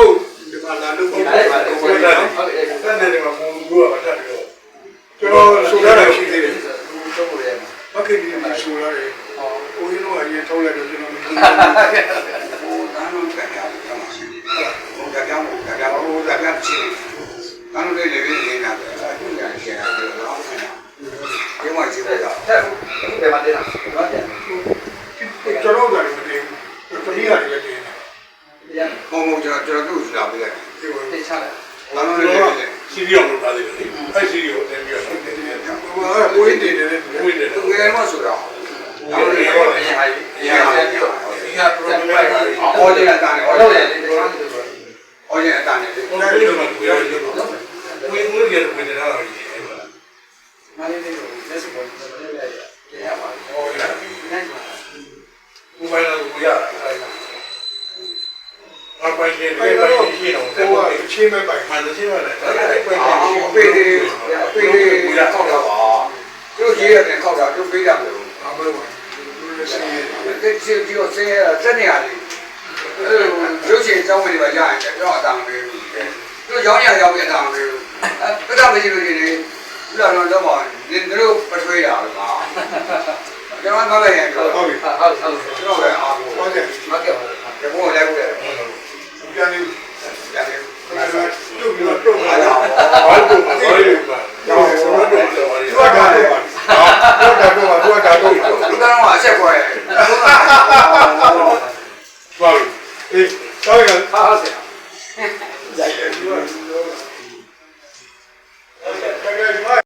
ဟုတ်ဒီမှာလာလို့ဟုတ်တယ်ဟုတ်တယ်ဟုတ်တယ်တက်နေတယ်မှာဘုံဘူးကပတ်တယ်တော့ကျွန်တော်ဆိုရတာရှိသေးတယ်သုံးလို့ရတယ်မခင်ဒီမှာဆိုရတယ်ဟောကိုရင်းတော့အရင်ထုတ်လိုက်တော့ကျွန်တော်မသိဘူးဟိုတန်းလုံးကြက်ကြတယ်ကမှရှိတယ်ဟိုကြက်ကြမို့ကြက်ကြဟိုကြက်ကြချစ်တန်းလုံးလေးလည်းနေနေတယ်အခုညာရှင်းတယ်တော့ဆင်းတယ်ဒီမှာရှိတယ်တော့ထက်အခုဘယ်မှာတင်တာတော့ပြန် ကျွန်တော်ကလည်းမသိဘူးတတိယလည်းတင်တယ် ပြန်ဘုံဘုံကျွန်တော်ကျွန်တော်တို့လာပြီးတယ်ဒီလိုတင်ချလိုက်တန်းလုံးလေးလည်းနေစီရီယယ်လို့ထားသေးတယ်အဲ့စီရီယယ်ကိုတင်ပြီးတော့ဟိုကကိုရင်းတင်တယ်လေဝိနေတယ်သူငယ်မဆိုတော့အော်ဒီရောအရင်ဟာကြီးအရင်ဟာကြီးပြောဒီကပရိုဂရမ်ပါလေအော်ဒီအတန်နဲ့အော်ဟုတ်ဒီတယ်ဒီကောင်ကပြောအော်ဒီအတန်နဲ့ဘယ်လိုလဲကိုရရတယ်ဝိငွေရတယ်ဝင်နေတာလားဒီအဲ့မှာမလေးလေးကိုလက်စပေါ်ကိုလည်းရရပါဘူး ဟောရ နိုင်ပါ ကိုပိုင်းလာကိုရအဲ့ဒါ အပိုင်းကျအဲ့တဲ့တော့ပိုင်းရှင်းတော့တယ်ဟိုကအချင်းမဲ့ပိုင်မှန်တယ်ရှင်းပါတယ်အဲ့ပိုင်းအော်ရှင်းအပေလေးအပေလေးခောက်တော့ပါသူရေးရတယ်ခောက်တာသူပေးတာမလို့အမလို့ပါလူတွေစီးရတက်စီပြီးတော့ဆင်းရတက်နေရတယ်အဲရုပ်ရှင်အကြောင်းတွေပါရရင်တော့အတန်ပေးဘူးသူရောင်းရရောက်ပြအတန်ပေးဘူးအဲပြတ်မရှိလို့ဒီနေ့ဥလာတော့တော့နင်တို့ပထွေးတာပါကျွန်တော်မပဲရင်တော့ဟုတ်ပြီဟုတ်ဟုတ်ဟုတ်ကျွန်တော်ပဲအားကိုဟုတ်တယ် これ。悪い。え、誰が。